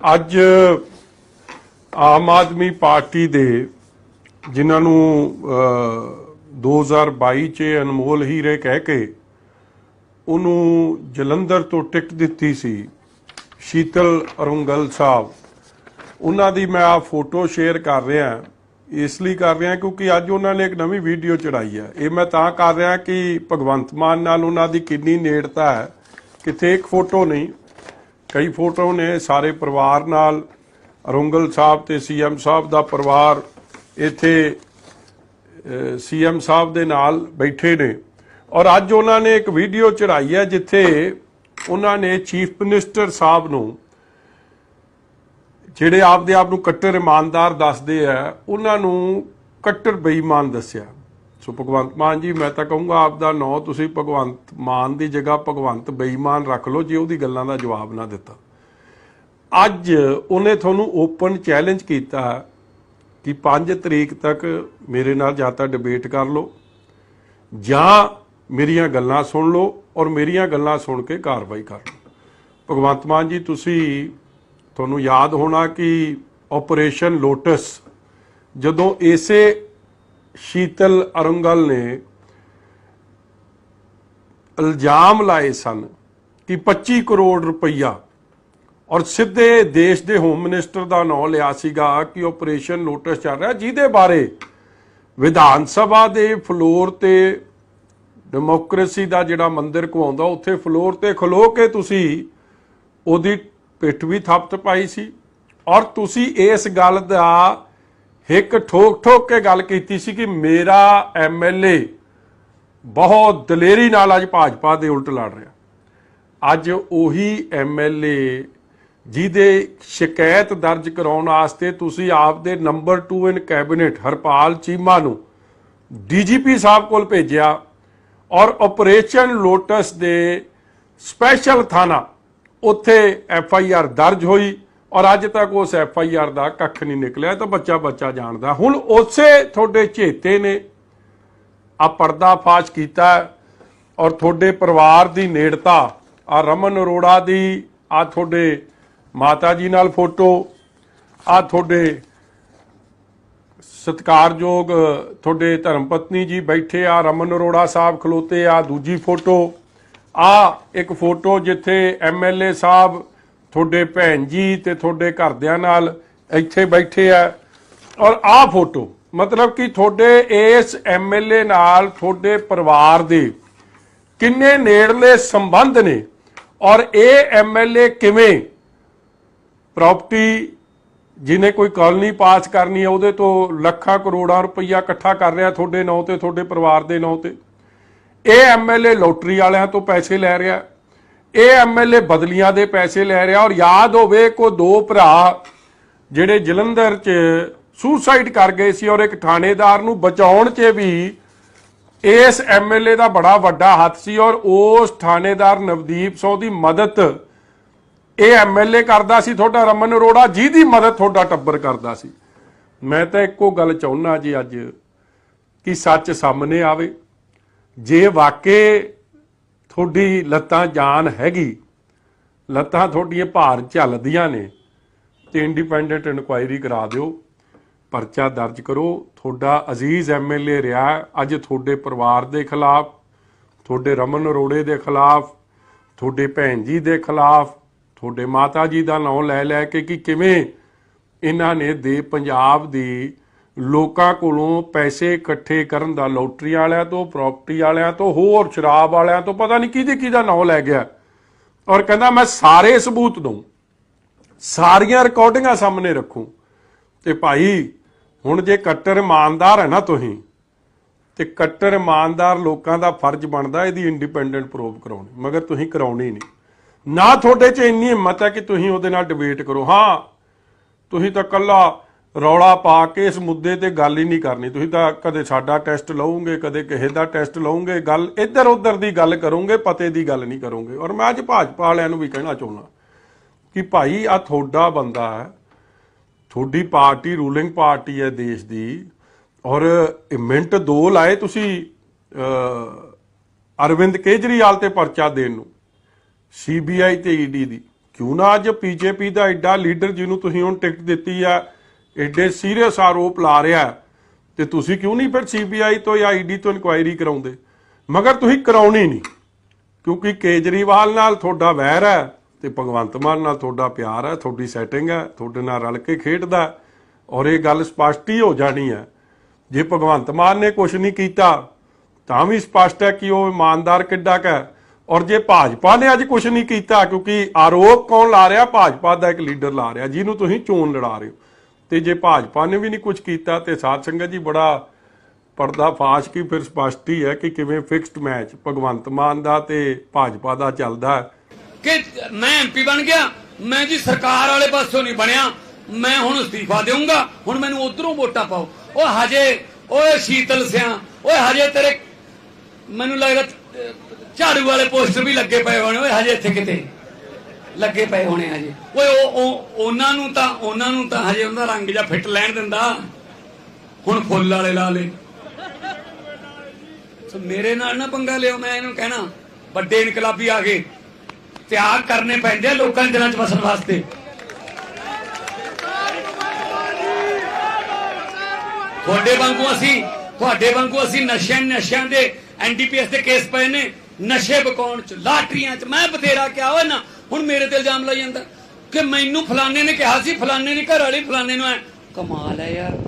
ਅੱਜ ਆਮ ਆਦਮੀ ਪਾਰਟੀ ਦੇ ਜਿਨ੍ਹਾਂ ਨੂੰ ਅਹ, 2022 ਚ ਅਨਮੋਲ ਹੀਰੇ ਕਹਿ ਕੇ ਉਹਨੂੰ ਜਲੰਧਰ ਤੋਂ ਟਿਕਟ ਦਿੱਤੀ ਸੀ ਸ਼ੀਤਲ ਅਰੁੰਗਲ ਸਾਹਿਬ। ਉਹਨਾਂ ਦੀ ਮੈਂ ਆ ਫੋਟੋ ਸ਼ੇਅਰ ਕਰ ਰਿਹਾ ਇਸ ਲਈ ਕਰ ਰਿਹਾ ਕਿਉਂਕਿ ਅੱਜ ਉਹਨਾਂ ਨੇ ਇੱਕ ਨਵੀਂ ਵੀਡੀਓ ਚੜਾਈ ਹੈ। ਇਹ ਮੈਂ ਤਾਂ ਕਰ ਰਿਹਾ ਕਿ ਭਗਵੰਤ ਮਾਨ ਨਾਲ ਉਹਨਾਂ ਦੀ ਕਿੰਨੀ ਨੇੜਤਾ ਹੈ ਕਿਤੇ ਇੱਕ ਫੋਟੋ ਨਹੀਂ ਕਈ ਫੋਟੋ ਨੇ ਸਾਰੇ ਪਰਿਵਾਰ ਨਾਲ। ਅਰੁੰਗਲ ਸਾਹਿਬ ਤੇ ਸੀਐਮ ਸਾਹਿਬ ਦਾ ਪਰਿਵਾਰ ਇੱਥੇ ਸੀਐਮ ਸਾਹਿਬ ਦੇ ਨਾਲ ਬੈਠੇ ਨੇ। ਔਰ ਅੱਜ ਉਹਨਾਂ ਨੇ ਇੱਕ ਵੀਡੀਓ ਚੜਾਈ ਹੈ ਜਿੱਥੇ ਉਹਨਾਂ ਨੇ ਚੀਫ ਮਿਨਿਸਟਰ ਸਾਹਿਬ ਨੂੰ, ਜਿਹੜੇ ਆਪਦੇ ਆਪ ਨੂੰ ਕੱਟਰ ਇਮਾਨਦਾਰ ਦੱਸਦੇ ਆ, ਉਹਨਾਂ ਨੂੰ ਕੱਟਰ ਬੇਈਮਾਨ ਦੱਸਿਆ। ਸੋ ਭਗਵੰਤ ਮਾਨ ਜੀ, ਮੈਂ ਤਾਂ ਕਹੂੰਗਾ ਆਪ ਦਾ ਨਾਂ ਤੁਸੀਂ ਭਗਵੰਤ ਮਾਨ ਦੀ ਜਗ੍ਹਾ ਭਗਵੰਤ ਬੇਈਮਾਨ ਰੱਖ ਲਓ, ਜੇ ਉਹਦੀ ਗੱਲਾਂ ਦਾ ਜਵਾਬ ਨਾ ਦਿੱਤਾ। ਅੱਜ ਉਹਨੇ ਤੁਹਾਨੂੰ ਓਪਨ ਚੈਲੰਜ ਕੀਤਾ ਕਿ 5 ਤਰੀਕ ਤੱਕ ਮੇਰੇ ਨਾਲ ਜਾਂ ਤਾਂ ਡਿਬੇਟ ਕਰ ਲਓ, ਜਾਂ ਮੇਰੀਆਂ ਗੱਲਾਂ ਸੁਣ ਲਓ ਔਰ ਮੇਰੀਆਂ ਗੱਲਾਂ ਸੁਣ ਕੇ ਕਾਰਵਾਈ ਕਰ ਲਓ। ਭਗਵੰਤ ਮਾਨ ਜੀ, ਤੁਸੀਂ, ਤੁਹਾਨੂੰ ਯਾਦ ਹੋਣਾ ਕਿ ਆਪਰੇਸ਼ਨ ਲੋਟਸ ਜਦੋਂ ਇਸੇ ਸ਼ੀਤਲ ਅਰੰਗਲ ਨੇ ਇਲਜ਼ਾਮ ਲਾਏ ਸਨ ਕਿ 25 ਕਰੋੜ ਰੁਪਈਆ ਔਰ ਸਿੱਧੇ ਦੇਸ਼ ਦੇ ਹੋਮ ਮਿਨਿਸਟਰ ਦਾ ਨਾਮ ਲਿਆ ਸੀਗਾ ਕਿ ਆਪਰੇਸ਼ਨ ਲੋਟਸ ਚੱਲ ਰਿਹਾ, ਜਿਹਦੇ ਬਾਰੇ ਵਿਧਾਨ ਸਭਾ ਦੇ ਫਲੋਰ ਤੇ ਡੈਮੋਕ੍ਰੇਸੀ ਦਾ ਜਿਹੜਾ ਮੰਦਿਰ ਕਹਾਉਂਦਾ ਉੱਥੇ ਫਲੋਰ ਤੇ ਖਲੋ ਕੇ ਤੁਸੀਂ ਉਹਦੀ ਪਿੱਠ ਵੀ ਥੱਪਤ ਪਾਈ ਸੀ। ਔਰ ਤੁਸੀਂ ਇਸ ਗੱਲ ਦਾ ਇੱਕ ਠੋਕ ਠੋਕ ਕੇ ਗੱਲ ਕੀਤੀ ਸੀ ਕਿ ਮੇਰਾ ਐਮਐਲਏ ਬਹੁਤ ਦਲੇਰੀ ਨਾਲ ਅੱਜ ਭਾਜਪਾ ਦੇ ਉਲਟ ਲੜ ਰਿਹਾ। ਅੱਜ ਉਹੀ ਐਮਐਲਏ ਜਿਹਦੇ ਸ਼ਿਕਾਇਤ ਦਰਜ ਕਰਾਉਣ ਵਾਸਤੇ ਤੁਸੀਂ ਆਪ ਦੇ number 2 in cabinet Harpal Cheema ਨੂੰ ਡੀਜੀਪੀ ਸਾਹਿਬ ਕੋਲ ਭੇਜਿਆ ਔਰ ਆਪਰੇਸ਼ਨ ਲੋਟਸ ਦੇ ਸਪੈਸ਼ਲ ਥਾਣਾ ਉੱਥੇ ਐਫ ਆਈ ਆਰ ਦਰਜ ਹੋਈ। ਔਰ ਅੱਜ ਤੱਕ ਉਸ ਐਫ ਆਈ ਆਰ ਦਾ ਕੱਖ ਨਹੀਂ ਨਿਕਲਿਆ ਤਾਂ ਬੱਚਾ ਬੱਚਾ ਜਾਣਦਾ। ਹੁਣ ਉਸੇ ਤੁਹਾਡੇ ਚੇਤੇ ਨੇ ਆ ਪਰਦਾ ਫਾਸ਼ ਕੀਤਾ ਔਰ ਤੁਹਾਡੇ ਪਰਿਵਾਰ ਦੀ ਨੇੜਤਾ ਆ ਰਮਨ ਅਰੋੜਾ ਦੀ ਆ ਤੁਹਾਡੇ ਮਾਤਾ ਜੀ ਨਾਲ ਫੋਟੋ ਆ ਤੁਹਾਡੇ ਸਤਿਕਾਰਯੋਗ, ਤੁਹਾਡੇ ਧਰਮ ਪਤਨੀ ਜੀ ਬੈਠੇ ਆ ਰਮਨ ਅਰੋੜਾ ਸਾਹਿਬ ਖਲੋਤੇ ਆ ਦੂਜੀ ਫੋਟੋ ਆ ਇੱਕ ਫੋਟੋ ਜਿੱਥੇ ਐਮਐਲਏ ਸਾਹਿਬ ਤੁਹਾਡੇ ਭੈਣ ਜੀ ਤੇ ਤੁਹਾਡੇ ਘਰਦਿਆਂ ਨਾਲ ਇੱਥੇ ਬੈਠੇ ਆ। ਔਰ ਆਹ ਫੋਟੋ, ਮਤਲਬ ਕਿ ਤੁਹਾਡੇ ਇਸ ਐਮਐਲਏ ਨਾਲ ਤੁਹਾਡੇ ਪਰਿਵਾਰ ਦੇ ਕਿੰਨੇ ਨੇੜਲੇ ਸੰਬੰਧ ਨੇ ਔਰ ਇਹ ਐਮਐਲਏ ਕਿਵੇਂ ਪ੍ਰਾਪਰਟੀ ਜਿਹਨੇ ਕੋਈ ਕਾਲਨੀ ਪਾਸ ਕਰਨੀ ਹੈ ਉਹਦੇ ਤੋਂ ਲੱਖਾਂ ਕਰੋੜਾਂ ਰੁਪਈਆ ਇਕੱਠਾ ਕਰ ਰਿਹਾ ਤੁਹਾਡੇ ਨਾਂ ਤੇ, ਤੁਹਾਡੇ ਪਰਿਵਾਰ ਦੇ ਨਾਂ ਤੇ। ਇਹ ਐਮਐਲਏ ਲੋਟਰੀ ਵਾਲਿਆਂ ਤੋਂ ਪੈਸੇ ਲੈ ਰਿਹਾ। ਇਹ ਐਮਐਲਏ ਬਦਲੀਆਂ ਦੇ ਪੈਸੇ ਲੈ ਰਿਹਾ ਔਰ ਯਾਦ ਹੋਵੇ ਕੋ ਦੋ ਭਰਾ ਜਿਹੜੇ ਜਲੰਧਰ 'ਚ ਸੁਸਾਈਡ ਕਰ ਗਏ ਸੀ ਔਰ ਇੱਕ ਥਾਣੇਦਾਰ ਨੂੰ ਬਚਾਉਣ 'ਚ ਵੀ ਇਸ ਐਮਐਲਏ ਦਾ ਬੜਾ ਵੱਡਾ ਹੱਥ ਸੀ ਔਰ ਉਸ ਥਾਣੇਦਾਰ ਨਵਦੀਪ ਸੋ ਦੀ ਮਦਦ ਇਹ ਐਮਐਲਏ ਕਰਦਾ ਸੀ, ਤੁਹਾਡਾ ਰਮਨ ਅਰੋੜਾ ਜਿਹਦੀ ਮਦਦ ਤੁਹਾਡਾ ਟੱਬਰ ਕਰਦਾ ਸੀ। ਮੈਂ ਤਾਂ ਇੱਕੋ ਗੱਲ ਚਾਹੁੰਨਾ ਜੀ ਅੱਜ ਕਿ ਸੱਚ ਸਾਹਮਣੇ ਆਵੇ। ਜੇ ਵਾਕਈ ਤੁਹਾਡੀ ਲੱਤਾਂ ਜਾਨ ਹੈਗੀ। ਲੱਤਾਂ ਤੁਹਾਡੀਆਂ ਭਾਰ ਝੱਲਦੀਆਂ ਨੇ। ਤੇ ਇੰਡੀਪੈਂਡੈਂਟ ਇਨਕੁਆਇਰੀ ਕਰਾ ਦਿਓ। ਪਰਚਾ ਦਰਜ ਕਰੋ। ਤੁਹਾਡਾ ਅਜ਼ੀਜ਼ ਐਮਐਲਏ ਰਿਹਾ। ਅੱਜ ਤੁਹਾਡੇ ਪਰਿਵਾਰ ਦੇ ਖਿਲਾਫ, ਤੁਹਾਡੇ ਰਮਨ ਅਰੋੜੇ ਦੇ ਖਿਲਾਫ, ਤੁਹਾਡੇ ਭੈਣ ਜੀ ਦੇ ਖਿਲਾਫ, ਤੁਹਾਡੇ ਮਾਤਾ ਜੀ ਦਾ ਨਾਮ ਲੈ ਲੈ ਕੇ ਕਿ ਕਿਵੇਂ ਇਹਨਾਂ ਨੇ ਦੇ ਪੰਜਾਬ ਦੀ ਲੋਕਾਂ ਕੋਲੋਂ ਪੈਸੇ ਇਕੱਠੇ ਕਰਨ ਦਾ ਲੋਟਰੀ ਵਾਲਿਆਂ ਤੋਂ, ਪ੍ਰਾਪਰਟੀ ਵਾਲਿਆਂ ਤੋਂ, ਹੋਰ ਸ਼ਰਾਬ ਵਾਲਿਆਂ ਤੋਂ ਪਤਾ ਨਹੀਂ ਕਿਹਦੇ ਕਿਹਦਾ ਨਾਮ ਲੈ ਗਿਆ। ਔਰ ਕਹਿੰਦਾ, ਮੈਂ ਸਾਰੇ ਸਬੂਤ ਦਊਂ। ਸਾਰੀਆਂ ਰਿਕਾਰਡਿੰਗਾਂ ਸਾਹਮਣੇ ਰੱਖੂ। ਤੇ ਭਾਈ, ਹੁਣ ਜੇ ਕੱਟਰ ਇਮਾਨਦਾਰ ਹੈ ਨਾ ਤੁਸੀਂ, ਤੇ ਕੱਟਰ ਇਮਾਨਦਾਰ ਲੋਕਾਂ ਦਾ ਫਰਜ਼ ਬਣਦਾ, ਇਹਦੀ ਇੰਡੀਪੈਂਡੈਂਟ ਪ੍ਰੂਵ ਕਰਾਉਣੀ। ਮਗਰ ਤੁਸੀਂ ਕਰਾਉਣੀ ਨਹੀਂ। ਨਾ ਤੁਹਾਡੇ 'ਚ ਇੰਨੀ ਹਿੰਮਤ ਹੈ ਕਿ ਤੁਸੀਂ ਉਹਦੇ ਨਾਲ ਡਿਬੇਟ ਕਰੋ। ਹਾਂ, ਤੁਸੀਂ ਤਾਂ ਕੱਲਾ ਰੌਲਾ ਪਾ ਕੇ ਇਸ ਮੁੱਦੇ ਤੇ ਗੱਲ ਹੀ ਨਹੀਂ ਕਰਨੀ। ਤੁਸੀਂ ਤਾਂ ਕਦੇ ਸਾਡਾ ਟੈਸਟ ਲਓਗੇ ਕਦੇ ਕਿਸੇ ਦਾ ਟੈਸਟ ਲਓਗੇ ਗੱਲ ਇੱਧਰ ਉੱਧਰ ਦੀ ਗੱਲ ਕਰੋਗੇ, ਪਤੇ ਦੀ ਗੱਲ ਨਹੀਂ ਕਰੋਗੇ। ਔਰ ਮੈਂ ਅੱਜ ਭਾਜਪਾ ਵਾਲਿਆਂ ਨੂੰ ਵੀ ਕਹਿਣਾ ਚਾਹੁੰਦਾ ਕਿ ਭਾਈ ਆ ਤੁਹਾਡਾ ਬੰਦਾ ਹੈ, ਤੁਹਾਡੀ ਪਾਰਟੀ, ਰੂਲਿੰਗ ਪਾਰਟੀ ਹੈ ਦੇਸ਼ ਦੀ, ਔਰ ਮਿੰਟ ਦੋ ਲਾਏ ਤੁਸੀਂ ਅਰਵਿੰਦ ਕੇਜਰੀਵਾਲ ਤੇ ਪਰਚਾ ਦੇਣ ਨੂੰ, ਸੀਬੀਆਈ ਤੇ ਈਡੀ ਦੀ। ਕਿਉਂ ਨਾ ਅੱਜ ਬੀਜੇਪੀ ਦਾ ਐਡਾ ਲੀਡਰ ਜਿਹਨੂੰ ਤੁਸੀਂ ਹੁਣ ਟਿਕਟ ਦਿੱਤੀ ਆ ਐਡੇ ਸੀਰੀਅਸ ਆਰੋਪ ਲਾ ਰਿਹਾ ਹੈ, ਤੇ ਤੁਸੀਂ ਕਿਉਂ ਨਹੀਂ ਫਿਰ ਸੀਬੀਆਈ ਤੋਂ ਜਾਂ ਈਡੀ ਤੋਂ ਇਨਕੁਆਇਰੀ ਕਰਾਉਂਦੇ? ਮਗਰ ਤੁਸੀਂ ਕਰਾਉਣੀ ਨਹੀਂ ਕਿਉਂਕਿ ਕੇਜਰੀਵਾਲ ਨਾਲ ਤੁਹਾਡਾ ਵੈਰ ਹੈ ਤੇ ਭਗਵੰਤ ਮਾਨ ਨਾਲ ਤੁਹਾਡਾ ਪਿਆਰ ਹੈ ਤੁਹਾਡੀ ਸੈਟਿੰਗ ਹੈ ਤੁਹਾਡੇ ਨਾਲ ਰਲ ਕੇ ਖੇਡਦਾ ਔਰ ਇਹ ਗੱਲ ਸਪਸ਼ਟ ਹੀ ਹੋ ਜਾਣੀ ਹੈ। ਜੇ ਭਗਵੰਤ ਮਾਨ ਨੇ ਕੁਝ ਨਹੀਂ ਕੀਤਾ ਤਾਂ ਵੀ ਸਪਸ਼ਟ ਹੈ ਕਿ ਉਹ ਇਮਾਨਦਾਰ ਕਿੱਡਾ ਕੁ ਹੈ। ਔਰ ਜੇ ਭਾਜਪਾ ਨੇ ਅੱਜ ਕੁਝ ਨਹੀਂ ਕੀਤਾ ਕਿਉਂਕਿ ਆਰੋਪ ਕੌਣ ਲਾ ਰਿਹਾ? ਭਾਜਪਾ ਦਾ ਇੱਕ ਲੀਡਰ ਲਾ ਰਿਹਾ ਜਿਹਨੂੰ ਤੁਸੀਂ ਚੋਣ ਲੜਾ ਰਹੇ ਹੋ। ਤੇ ਜੇ ਭਾਜਪਾ ਨੇ ਵੀ ਨਹੀਂ ਕੁਝ ਕੀਤਾ ਤੇ ਸਾਧ ਸੰਗਤ ਜੀ ਬੜਾ ਪਰਦਾ ਫਾਸ਼ ਕੀ ਫਿਰ ਸਪਸ਼ਟ ਹੀ ਹੈ ਕਿ ਕਿਵੇਂ ਫਿਕਸਡ ਮੈਚ ਭਗਵੰਤ ਮਾਨ ਦਾ ਤੇ ਭਾਜਪਾ ਦਾ ਚੱਲਦਾ ਕਿ ਮੈਂ ਐਮਪੀ ਬਣ ਗਿਆ, ਮੈਂ ਜੀ ਸਰਕਾਰ ਵਾਲੇ ਪਾਸੋਂ ਨਹੀਂ ਬਣਿਆ, ਮੈਂ ਹੁਣ ਅਸਤੀਫਾ ਦੇਵਾਂਗਾ ਹੁਣ ਮੈਨੂੰ ਉਧਰੋਂ ਵੋਟਾਂ ਪਾਓ। ਉਹ ਹਜੇ, ਓਏ ਸ਼ੀਤਲ ਸਿਆ, ਓਏ ਹਜੇ ਤੇਰੇ, ਮੈਨੂੰ ਲੱਗਦਾ ਝਾੜੂ ਵਾਲੇ ਪੋਸਟਰ ਵੀ ਲੱਗੇ ਪਏ ਹੋਣੇ, ਓਏ ਹਜੇ ਇੱਥੇ ਕਿਤੇ। ਲੱਗੇ ਪਏ ਹੋਣੇ ਹਜੇ। ਓਏ, ਉਹ ਉਹਨਾਂ ਨੂੰ ਤਾਂ, ਉਹਨਾਂ ਨੂੰ ਤਾਂ ਹਜੇ ਉਹਨਾਂ ਦਾ ਰੰਗ ਜਾਂ ਫਿੱਟ ਲੈਣ ਦਿੰਦਾ। ਹੁਣ ਫੁੱਲ ਵਾਲੇ ਲਾ ਲੇ। ਸੋ ਮੇਰੇ ਨਾਲ ਨਾ ਪੰਗਾ ਲਿਓ, ਮੈਂ ਇਹਨੂੰ ਕਹਿਣਾ, ਵੱਡੇ ਇਨਕਲਾਬੀ ਆ ਗਏ। ਤਿਆਗ ਕਰਨੇ ਪੈਂਦੇ ਆ ਲੋਕਾਂ ਦੇ ਦਿਲਾਂ 'ਚ ਵਸਣ ਵਾਸਤੇ। ਤੁਹਾਡੇ ਵਾਂਗੂ ਅਸੀਂ, ਤੁਹਾਡੇ ਵਾਂਗੂ ਅਸੀਂ ਨਸ਼ਿਆਂ ਨਸ਼ਿਆਂ ਦੇ ਐਨਡੀਪੀਐਸ ਦੇ ਕੇਸ ਪਏ ਨੇ। ਨਸ਼ੇ ਬਕਾਉਣ 'ਚ, ਲਾਟਰੀਆਂ 'ਚ, ਮੈਂ ਬਥੇਰਾ ਕਿਹਾ ਹੋਇਆ ਨਾ ਹੁਣ ਮੇਰੇ ਤੇ ਇਲਜ਼ਾਮ ਲਾਈ ਜਾਂਦਾ ਕਿ ਮੈਨੂੰ ਫਲਾਣੇ ਨੇ ਕਿਹਾ ਸੀ, ਫਲਾਣੇ ਦੀ ਘਰ ਵਾਲੀ ਫਲਾਣੇ ਨੂੰ ਐ, ਕਮਾਲ ਹੈ ਯਾਰ।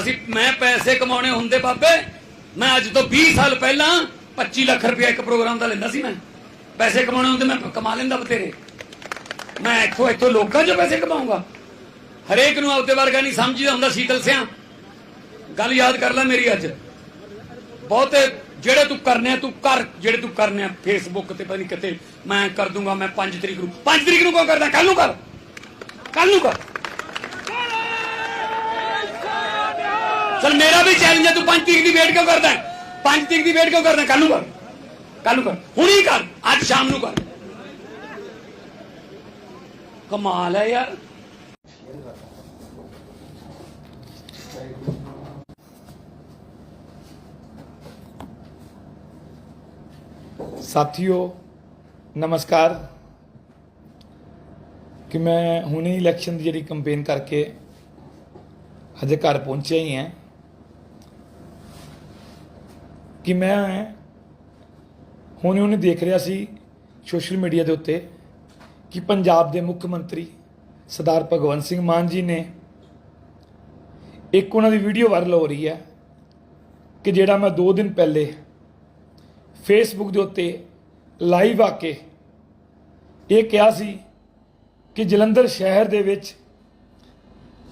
ਅਸੀਂ, ਮੈਂ ਪੈਸੇ ਕਮਾਉਣੇ ਹੁੰਦੇ ਬਾਬੇ, ਮੈਂ ਅੱਜ ਤੋਂ 20 ਸਾਲ ਪਹਿਲਾਂ 25 ਲੱਖ ਰੁਪਏ ਇੱਕ ਪ੍ਰੋਗਰਾਮ ਦਾ ਲੈਂਦਾ ਸੀ ਮੈਂ। ਪੈਸੇ ਕਮਾਉਣੇ ਹੁੰਦੇ, ਮੈਂ ਕਮਾ ਲੈਂਦਾ ਬਤੇਰੇ ਮੈਂ ਇੱਥੋਂ ਇੱਥੋਂ ਲੋਕਾਂ 'ਚੋਂ ਪੈਸੇ ਕਮਾਉਂਗਾ ਹਰੇਕ ਨੂੰ ਆਪਦੇ ਵਰਗਾ ਨਹੀਂ ਸਮਝੀਦਾ ਹੁੰਦਾ ਸ਼ੀਤਲ ਸਿਆ। ਗੱਲ ਯਾਦ ਕਰ ਲੈ ਮੇਰੀ ਅੱਜ। ਬਹੁਤੇ, ਜਿਹੜੇ ਤੂੰ ਕਰਨੇ ਤੂੰ ਕਰ। ਜਿਹੜੇ ਤੂੰ ਕਰਨੇ ਫੇਸਬੁੱਕ ਤੇ ਪਤਾ ਨਹੀਂ ਕਿਤੇ ਮੈਂ ਕਰ ਦੂੰਗਾ, ਮੈਂ 5 ਤਰੀਕ ਨੂੰ। 5 ਤਰੀਕ ਨੂੰ ਕਿਉਂ ਕਰਦਾ? ਕੱਲ ਨੂੰ ਕਰ। ਕੱਲ ਨੂੰ ਕਰ। ਚਲ ਮੇਰਾ ਵੀ ਚੈਲੰਜ ਹੈ, ਤੂੰ 5 ਤਰੀਕ ਦੀ ਵੇਟ ਕਿਉਂ ਕਰਦਾ 5 ਤਰੀਕ ਦੀ ਵੇਟ ਕਿਉਂ ਕਰਦਾ ਕੱਲ ਨੂੰ ਕਰ। ਕੱਲ ਨੂੰ ਕਰ। ਹੁਣੀ ਕਰ। ਅੱਜ ਸ਼ਾਮ ਨੂੰ ਕਰ। ਕਮਾਲ ਹੈ ਯਾਰ। ਸਾਥੀਓ ਨਮਸਕਾਰ। ਕਿ ਮੈਂ ਹੁਣੇ ਇਲੈਕਸ਼ਨ ਦੀ ਜਿਹੜੀ ਕੈਂਪੇਨ ਕਰਕੇ ਹਜੇ ਘਰ ਪਹੁੰਚਿਆ ਹੀ ਹਾਂ। ਕਿ ਮੈਂ ਹੁਣੇ ਹੁਣੇ ਦੇਖ ਰਿਹਾ ਸੀ ਸੋਸ਼ਲ ਮੀਡੀਆ ਦੇ ਉੱਤੇ ਕਿ ਪੰਜਾਬ ਦੇ ਮੁੱਖ ਮੰਤਰੀ ਸਰਦਾਰ ਭਗਵੰਤ ਸਿੰਘ ਮਾਨ ਜੀ ਨੇ ਇੱਕ ਉਹਨਾਂ ਦੀ ਵੀਡੀਓ ਵਾਇਰਲ ਹੋ ਰਹੀ ਹੈ ਕਿ ਜਿਹੜਾ ਮੈਂ 2 ਦਿਨ ਪਹਿਲੇ ਫੇਸਬੁੱਕ ਦੇ ਉੱਤੇ ਲਾਈਵ ਆ ਕੇ ਇਹ ਕਿਹਾ ਸੀ ਕਿ ਜਲੰਧਰ ਸ਼ਹਿਰ ਦੇ ਵਿੱਚ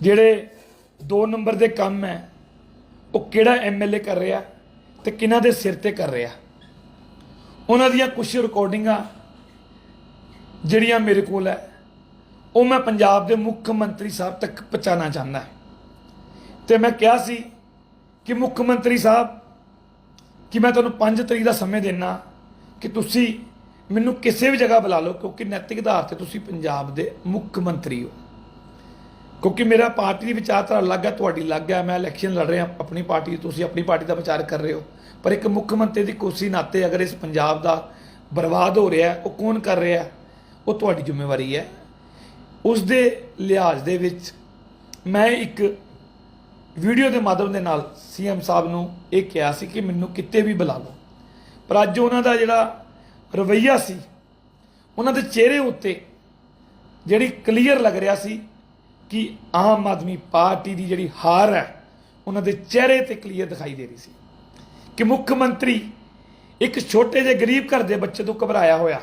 ਜਿਹੜੇ 2 ਨੰਬਰ ਦੇ ਕੰਮ ਹੈ, ਉਹ ਕਿਹੜਾ ਐਮਐਲਏ ਕਰ ਰਿਹਾ ਤੇ ਕਿਹਨਾਂ ਦੇ ਸਿਰ ਤੇ ਕਰ ਰਿਹਾ। ਉਹਨਾਂ ਦੀਆਂ ਕੁਝ ਰਿਕਾਰਡਿੰਗਾਂ ਜਿਹੜੀਆਂ ਮੇਰੇ ਕੋਲ ਹੈ, ਉਹ ਮੈਂ ਪੰਜਾਬ ਦੇ ਮੁੱਖ ਮੰਤਰੀ ਸਾਹਿਬ ਤੱਕ ਪਹੁੰਚਾਉਣਾ ਚਾਹੁੰਦਾ। ਤੇ ਮੈਂ ਕਿਹਾ ਸੀ ਕਿ ਮੁੱਖ ਮੰਤਰੀ ਸਾਹਿਬ, ਕਿ ਮੈਂ ਤੁਹਾਨੂੰ 5 ਤਰੀਕ ਦਾ ਸਮੇਂ ਦੇਣਾ ਕਿ ਤੁਸੀਂ ਮੈਨੂੰ ਕਿਸੇ ਵੀ ਜਗ੍ਹਾ ਬੁਲਾ ਲਓ, ਕਿਉਂਕਿ ਨੈਤਿਕ ਆਧਾਰ ਤੇ ਤੁਸੀਂ ਪੰਜਾਬ ਦੇ ਮੁੱਖ ਮੰਤਰੀ ਹੋ। ਕਿਉਂਕਿ ਮੇਰਾ ਪਾਰਟੀ ਦੀ ਵਿਚਾਰਧਾਰਾ ਅਲੱਗ ਹੈ ਤੁਹਾਡੀ ਅਲੱਗ ਹੈ ਮੈਂ ਇਲੈਕਸ਼ਨ ਲੜ ਰਿਹਾ, ਆਪਣੀ ਪਾਰਟੀ, ਤੁਸੀਂ ਆਪਣੀ ਪਾਰਟੀ ਦਾ ਵਿਚਾਰ ਕਰ ਰਹੇ ਹੋ। ਪਰ ਇੱਕ ਮੁੱਖ ਮੰਤਰੀ ਦੀ ਕੁਰਸੀ ਨਾਤੇ ਅਗਰ ਇਸ ਪੰਜਾਬ ਦਾ ਬਰਬਾਦ ਹੋ ਰਿਹਾ, ਉਹ ਕੌਣ ਕਰ ਰਿਹਾ? ਉਹ ਤੁਹਾਡੀ ਜ਼ਿੰਮੇਵਾਰੀ ਹੈ। ਉਸ ਦੇ ਲਿਹਾਜ਼ ਦੇ ਵਿੱਚ ਮੈਂ ਇੱਕ ਵੀਡੀਓ ਦੇ ਮਾਧਿਅਮ ਦੇ ਨਾਲ ਸੀਐਮ ਸਾਹਿਬ ਨੂੰ ਇਹ ਕਿਹਾ ਸੀ ਕਿ ਮੈਨੂੰ ਕਿਤੇ ਵੀ ਬੁਲਾ ਲਓ। ਪਰ ਅੱਜ ਉਹਨਾਂ ਦਾ ਜਿਹੜਾ ਰਵਈਆ ਸੀ, ਉਹਨਾਂ ਦੇ ਚਿਹਰੇ ਉੱਤੇ ਜਿਹੜੀ ਕਲੀਅਰ ਲੱਗ ਰਿਹਾ ਸੀ ਕਿ ਆਮ ਆਦਮੀ ਪਾਰਟੀ ਦੀ ਜਿਹੜੀ ਹਾਰ ਹੈ, ਉਹਨਾਂ ਦੇ ਚਿਹਰੇ ਤੇ ਕਲੀਅਰ ਦਿਖਾਈ ਦੇ ਰਹੀ ਸੀ। ਕਿ ਮੁੱਖ ਮੰਤਰੀ ਇੱਕ ਛੋਟੇ ਜਿਹੇ ਗਰੀਬ ਘਰ ਦੇ ਬੱਚੇ ਤੋਂ ਘਬਰਾਇਆ ਹੋਇਆ।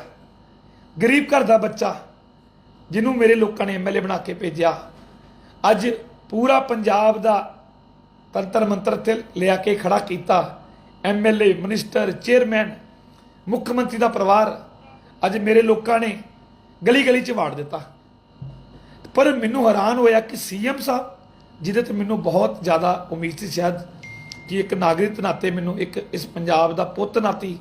ਗਰੀਬ ਘਰ ਦਾ ਬੱਚਾ ਜਿਹਨੂੰ ਮੇਰੇ ਲੋਕਾਂ ਨੇ ਐਮਐਲਏ ਬਣਾ ਕੇ ਭੇਜਿਆ, ਅੱਜ ਪੂਰਾ ਪੰਜਾਬ ਦਾ ਤੰਤਰ ਮੰਤਰ ਤੇ ਲਿਆ ਕੇ ਖੜਾ ਕੀਤਾ। ਐਮਐਲਏ ਮਿਨਿਸਟਰ ਚੇਅਰਮੈਨ ਮੁੱਖ ਮੰਤਰੀ ਦਾ ਪਰਿਵਾਰ ਅੱਜ ਮੇਰੇ ਲੋਕਾਂ ਨੇ ਗਲੀ ਗਲੀ ਚ ਵਾੜ ਦਿੱਤਾ। ਪਰ ਮੈਨੂੰ ਹੈਰਾਨ ਹੋਇਆ ਕਿ ਸੀਐਮ ਸਾਹਿਬ, ਜਿਹਦੇ ਤੇ ਮੈਨੂੰ ਬਹੁਤ ਜ਼ਿਆਦਾ ਉਮੀਦ ਸੀ ਸ਼ਾਇਦ, ਕਿ ਇੱਕ ਨਾਗਰਿਕ ਨਾਤੇ ਮੈਨੂੰ ਇੱਕ ਇਸ ਪੰਜਾਬ ਦਾ ਪੁੱਤ ਨਾਤੀ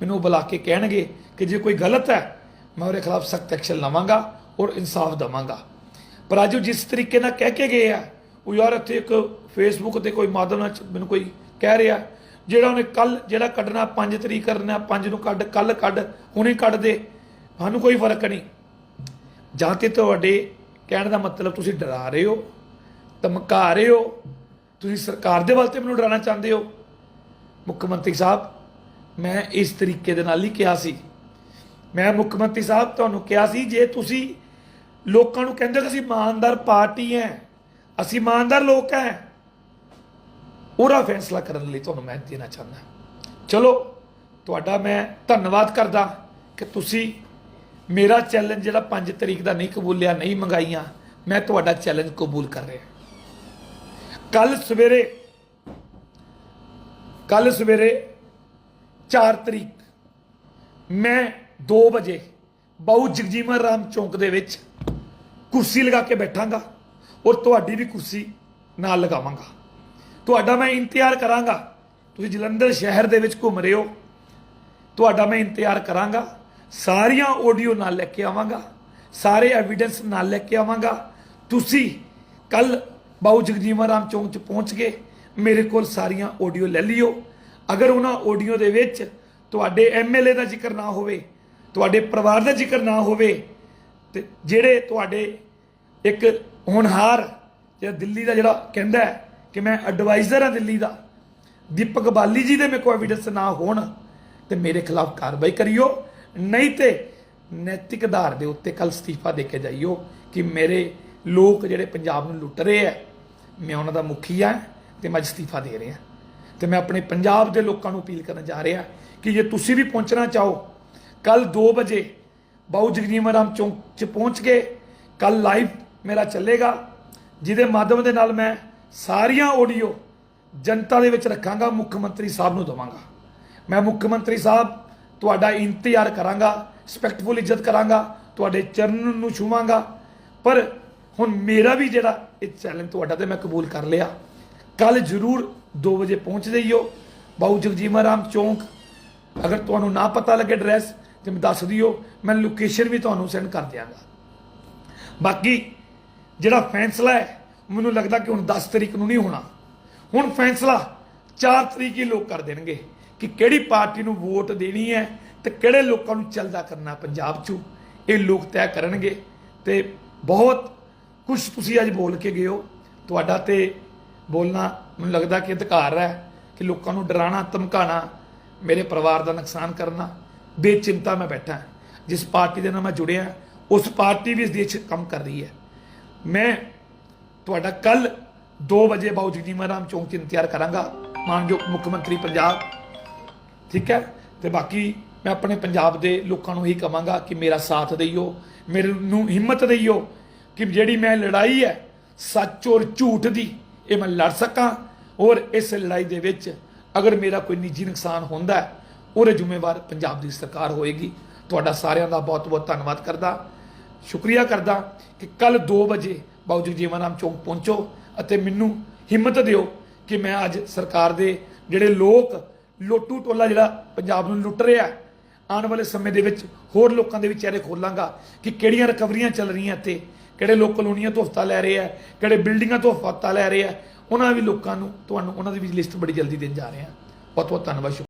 ਮੈਨੂੰ ਬੁਲਾ ਕੇ ਕਹਿਣਗੇ ਕਿ ਜੇ ਕੋਈ ਗਲਤ ਹੈ, ਮੈਂ ਉਹਦੇ ਖਿਲਾਫ ਸਖਤ ਐਕਸ਼ਨ ਲਵਾਂਗਾ ਔਰ ਇਨਸਾਫ ਦਵਾਂਗਾ। ਪਰ ਅੱਜ ਉਹ ਜਿਸ ਤਰੀਕੇ ਨਾਲ ਕਹਿ ਕੇ ਗਏ ਆ, ਉਹ ਯਾਰ ਇੱਥੇ ਇੱਕ ਫੇਸਬੁੱਕ ਤੇ ਕੋਈ ਮਾਧਵ ਨਾਲ ਮੈਨੂੰ ਕੋਈ ਕਹਿ ਰਿਹਾ ਜਿਹੜਾ ਉਹਨੇ ਕੱਲ, ਜਿਹੜਾ ਕੱਢਣਾ 5 ਤਰੀਕ ਕਰਨਾ 5 ਨੂੰ ਕੱਢ, ਕੱਲ ਕੱਢ, ਹੁਣੇ ਕੱਢ ਦੇ। ਸਾਨੂੰ ਕੋਈ ਫ਼ਰਕ ਨਹੀਂ। ਜਾਂ ਤੇ ਤੁਹਾਡੇ ਕਹਿਣ ਦਾ ਮਤਲਬ ਤੁਸੀਂ ਡਰਾ ਰਹੇ ਹੋ, ਧਮਕਾ ਰਹੇ ਹੋ, ਤੁਸੀਂ ਸਰਕਾਰ ਦੇ ਵੱਲ ਤੇ ਮੈਨੂੰ ਡਰਾਉਣਾ ਚਾਹੁੰਦੇ ਹੋ। ਮੁੱਖ ਮੰਤਰੀ ਸਾਹਿਬ, ਮੈਂ ਇਸ ਤਰੀਕੇ ਦੇ ਨਾਲ ਹੀ ਕਿਹਾ ਸੀ। ਮੈਂ ਮੁੱਖ ਮੰਤਰੀ ਸਾਹਿਬ ਤੁਹਾਨੂੰ ਕਿਹਾ ਸੀ, ਜੇ ਤੁਸੀਂ ਲੋਕਾਂ ਨੂੰ ਕਹਿੰਦੇ ਕਿ ਅਸੀਂ ਇਮਾਨਦਾਰ ਪਾਰਟੀ ਹੈ, ਅਸੀਂ ਇਮਾਨਦਾਰ ਲੋਕ ਹੈ ਉਹਦਾ ਫੈਸਲਾ ਕਰਨ ਲਈ ਤੁਹਾਨੂੰ ਮੈਂ ਦੇਣਾ ਚਾਹੁੰਦਾ ਚਲੋ, ਤੁਹਾਡਾ ਮੈਂ ਧੰਨਵਾਦ ਕਰਦਾ ਕਿ ਤੁਸੀਂ ਮੇਰਾ ਚੈਲੰਜ ਜਿਹੜਾ 5 ਤਰੀਕ ਦਾ ਨਹੀਂ ਕਬੂਲਿਆ, ਨਹੀਂ ਮੰਗਾਈਆਂ, ਮੈਂ ਤੁਹਾਡਾ ਚੈਲੰਜ ਕਬੂਲ ਕਰ ਰਿਹਾ ਕੱਲ ਸਵੇਰੇ ਕੱਲ ਸਵੇਰੇ 4 ਤਰੀਕ, ਮੈਂ 2 ਵਜੇ ਬਾਊ ਜਗਜੀਵਨ ਰਾਮ ਚੌਂਕ ਦੇ ਵਿੱਚ ਕੁਰਸੀ ਲਗਾ ਕੇ ਬੈਠਾਂਗਾ ਔਰ ਤੁਹਾਡੀ ਵੀ ਕੁਰਸੀ ਨਾਲ ਲਗਾਵਾਂਗਾ। ਤੁਹਾਡਾ ਮੈਂ ਇੰਤਜ਼ਾਰ ਕਰਾਂਗਾ। ਤੁਸੀਂ ਜਲੰਧਰ ਸ਼ਹਿਰ ਦੇ ਵਿੱਚ ਘੁੰਮ ਰਹੇ ਹੋ। ਤੁਹਾਡਾ ਮੈਂ ਇੰਤਜ਼ਾਰ ਕਰਾਂਗਾ। ਸਾਰੀਆਂ ਆਡੀਓ ਨਾਲ ਲੈ ਕੇ ਆਵਾਂਗਾ। ਸਾਰੇ ਐਵੀਡੈਂਸ ਨਾਲ ਲੈ ਕੇ ਆਵਾਂਗਾ। ਤੁਸੀਂ ਕੱਲ ਬਾਊ ਜਗਜੀਵਨ ਰਾਮ ਚੌਂਕ 'ਚ ਪਹੁੰਚ ਕੇ ਮੇਰੇ ਕੋਲ ਸਾਰੀਆਂ ਆਡੀਓ ਲੈ ਲਿਓ। ਅਗਰ ਉਹਨਾਂ ਆਡੀਓ ਦੇ ਵਿੱਚ ਤੁਹਾਡੇ ਐਮਐਲਏ ਦਾ ਜ਼ਿਕਰ ਨਾ ਹੋਵੇ, ਤੁਹਾਡੇ ਪਰਿਵਾਰ ਦਾ ਜ਼ਿਕਰ ਨਾ ਹੋਵੇ, ਤੇ ਜਿਹੜੇ ਤੁਹਾਡੇ ਇੱਕ ਹੋਣਹਾਰ ਜਿਹੜਾ ਦਿੱਲੀ ਦਾ ਜਿਹੜਾ ਕਹਿੰਦਾ ਕਿ ਮੈਂ ਐਡਵਾਈਜ਼ਰ ਹਾਂ ਦਿੱਲੀ ਦਾ। ਦੀਪਕ ਬਾਲੀ ਜੀ ਦੇ ਮੇਰੇ ਕੋਲ ਐਵੀਡੈਂਸ ਨਾ ਹੋਣ ਤੇ ਮੇਰੇ ਖਿਲਾਫ ਕਾਰਵਾਈ ਕਰਿਓ। ਨਹੀਂ ਤੇ ਨੈਤਿਕ ਆਧਾਰ ਦੇ ਉੱਤੇ ਕੱਲ ਅਸਤੀਫਾ ਦੇ ਕੇ ਜਾਈਓ ਕਿ ਮੇਰੇ ਲੋਕ ਜਿਹੜੇ ਪੰਜਾਬ ਨੂੰ ਲੁੱਟ ਰਹੇ ਆ, ਮੈਂ ਉਹਨਾਂ ਦਾ ਮੁਖੀ ਆ ਤੇ ਮੈਂ ਅਸਤੀਫਾ ਦੇ ਰਿਹਾ। ਤੇ ਮੈਂ ਆਪਣੇ ਪੰਜਾਬ ਦੇ ਲੋਕਾਂ ਨੂੰ ਅਪੀਲ ਕਰਨ ਜਾ ਰਿਹਾ ਕਿ ਜੇ ਤੁਸੀਂ ਵੀ ਪਹੁੰਚਣਾ ਚਾਹੋ ਕੱਲ 2 ਵਜੇ ਬਾਊ ਜਗਜੀਵਨ ਰਾਮ ਚੌਂਕ 'ਚ ਪਹੁੰਚ ਕੇ ਕੱਲ ਲਾਈਵ ਮੇਰਾ ਚੱਲੇਗਾ, ਜਿਹਦੇ ਮਾਧਿਅਮ ਦੇ ਨਾਲ ਮੈਂ ਸਾਰੀਆਂ ਆਡੀਓ ਜਨਤਾ ਦੇ ਵਿੱਚ ਰੱਖਾਂਗਾ, ਮੁੱਖ ਮੰਤਰੀ ਸਾਹਿਬ ਨੂੰ ਦਵਾਂਗਾ। ਮੈਂ ਮੁੱਖ ਮੰਤਰੀ ਸਾਹਿਬ ਤੁਹਾਡਾ ਇੰਤਜ਼ਾਰ ਕਰਾਂਗਾ ਰਿਸਪੈਕਟਫੁਲ ਇੱਜ਼ਤ ਕਰਾਂਗਾ, ਤੁਹਾਡੇ ਚਰਨ ਨੂੰ ਛੂਵਾਂਗਾ। ਪਰ ਹੁਣ ਮੇਰਾ ਵੀ ਜਿਹੜਾ ਇਹ ਚੈਲੰਜ ਤੁਹਾਡਾ ਤੇ ਮੈਂ ਕਬੂਲ ਕਰ ਲਿਆ। ਕੱਲ ਜ਼ਰੂਰ 2 ਵਜੇ ਪਹੁੰਚ ਜਾਈਓ। ਬਾਊ ਜਗਜੀਵਨ ਰਾਮ ਚੌਂਕ। ਅਗਰ ਤੁਹਾਨੂੰ ਨਾ ਪਤਾ ਲੱਗੇ ਐਡਰੈਸ ਤੇ ਮੈਂ ਦੱਸ ਦਿਓ, ਮੈਂ ਲੋਕੇਸ਼ਨ ਵੀ ਤੁਹਾਨੂੰ ਸੈਂਡ ਕਰ ਦਿਆਂਗਾ। ਬਾਕੀ ਜਿਹੜਾ ਫੈਸਲਾ ਹੈ ਮੈਨੂੰ ਲੱਗਦਾ ਕਿ ਹੁਣ 10 ਤਰੀਕ ਨੂੰ ਨਹੀਂ ਹੋਣਾ। ਹੁਣ ਫੈਸਲਾ 4 ਤਰੀਕ ਹੀ ਲੋਕ ਕਰ ਦੇਣਗੇ ਕਿ ਕਿਹੜੀ ਪਾਰਟੀ ਨੂੰ ਵੋਟ ਦੇਣੀ ਹੈ ਤੇ ਕਿਹੜੇ ਲੋਕਾਂ ਨੂੰ ਚੱਲਦਾ ਕਰਨਾ ਪੰਜਾਬ 'ਚ। ਇਹ ਲੋਕ ਤੈਅ ਕਰਨਗੇ ਤੇ ਬਹੁਤ ਕੁਝ ਤੁਸੀਂ ਅੱਜ ਬੋਲ ਕੇ ਗਏ ਹੋ। ਤੁਹਾਡਾ ਤੇ ਬੋਲਣਾ ਮੈਨੂੰ ਲੱਗਦਾ ਕਿ ਅਧਿਕਾਰ ਹੈ ਕਿ ਲੋਕਾਂ ਨੂੰ ਡਰਾਣਾ, ਧਮਕਾਣਾ, ਮੇਰੇ ਪਰਿਵਾਰ ਦਾ ਨੁਕਸਾਨ ਕਰਨਾ, ਬੇਚਿੰਤਾ ਮੈਂ ਬੈਠਾ ਜਿਸ ਪਾਰਟੀ ਦੇ ਨਾਲ ਮੈਂ ਜੁੜਿਆ, ਉਸ ਪਾਰਟੀ ਵੀ ਇਸ ਦੇਸ਼ 'ਚ ਕੰਮ ਕਰ ਰਹੀ ਹੈ। ਮੈਂ ਤੁਹਾਡਾ ਕੱਲ 2 ਵਜੇ ਬਾਊ ਜੀ ਰਾਮ ਚੌਂਕ 'ਚ ਇੰਤਜ਼ਾਰ ਕਰਾਂਗਾ। ਮਾਨਯੋਗ ਮੁੱਖ ਮੰਤਰੀ ਪੰਜਾਬ। ਠੀਕ ਹੈ? ਤੇ ਬਾਕੀ ਮੈਂ ਆਪਣੇ ਪੰਜਾਬ ਦੇ ਲੋਕਾਂ ਨੂੰ ਹੀ ਕਹਾਂਗਾ ਕਿ ਮੇਰਾ ਸਾਥ ਦਿਓ ਮੇਰੇ ਨੂੰ ਹਿੰਮਤ ਦਿਓ ਕਿ ਜਿਹੜੀ ਮੈਂ ਲੜਾਈ ਹੈ, ਸੱਚ ਔਰ ਝੂਠ ਦੀ, ਇਹ ਮੈਂ ਲੜ ਸਕਾਂ। ਔਰ ਇਸ ਲੜਾਈ ਦੇ ਵਿੱਚ ਅਗਰ ਮੇਰਾ ਕੋਈ ਨਿੱਜੀ ਨੁਕਸਾਨ ਹੁੰਦਾ ਹੈ, ਉਹਦੇ ਜ਼ਿੰਮੇਵਾਰ ਪੰਜਾਬ ਦੀ ਸਰਕਾਰ ਹੋਏਗੀ। ਤੁਹਾਡਾ ਸਾਰਿਆਂ ਦਾ ਬਹੁਤ ਬਹੁਤ ਧੰਨਵਾਦ ਕਰਦਾ। ਸ਼ੁਕਰੀਆ ਕਰਦਾ ਕਿ ਕੱਲ 2 ਵਜੇ ਬਾਊ ਜਗਜੀਵਨ ਰਾਮ ਚੌਂਕ ਪਹੁੰਚੋ ਅਤੇ ਮੈਨੂੰ ਹਿੰਮਤ ਦਿਓ ਕਿ ਮੈਂ ਅੱਜ ਸਰਕਾਰ ਦੇ ਜਿਹੜੇ ਲੋਕ ਲੋਟੂ ਟੋਲਾ ਜਿਹੜਾ ਪੰਜਾਬ ਨੂੰ ਲੁੱਟ ਰਿਹਾ ਆਉਣ ਵਾਲੇ ਸਮੇਂ ਦੇ ਵਿੱਚ ਹੋਰ ਲੋਕਾਂ ਦੇ ਵੀ ਚਿਹਰੇ ਖੋਲਾਂਗਾ ਕਿ ਕਿਹੜੀਆਂ ਰਿਕਵਰੀਆਂ ਚੱਲ ਰਹੀਆਂ ਇੱਥੇ, ਕਿਹੜੇ ਲੋਕ ਕਲੋਨੀਆਂ ਤੋਂ ਹਫਤਾ ਲੈ ਰਹੇ ਆ, ਕਿਹੜੇ ਬਿਲਡਿੰਗਾਂ ਤੋਂ ਹਫਤਾ ਲੈ ਰਹੇ ਆ, ਉਹਨਾਂ ਵੀ ਲੋਕਾਂ ਨੂੰ, ਤੁਹਾਨੂੰ ਉਹਨਾਂ ਦੀ ਵੀ ਲਿਸਟ ਬੜੀ ਜਲਦੀ ਦੇਣ ਜਾ ਰਹੇ ਆ। ਬਹੁਤ ਬਹੁਤ ਧੰਨਵਾਦ ਸ਼ੁਕਰੀਆ।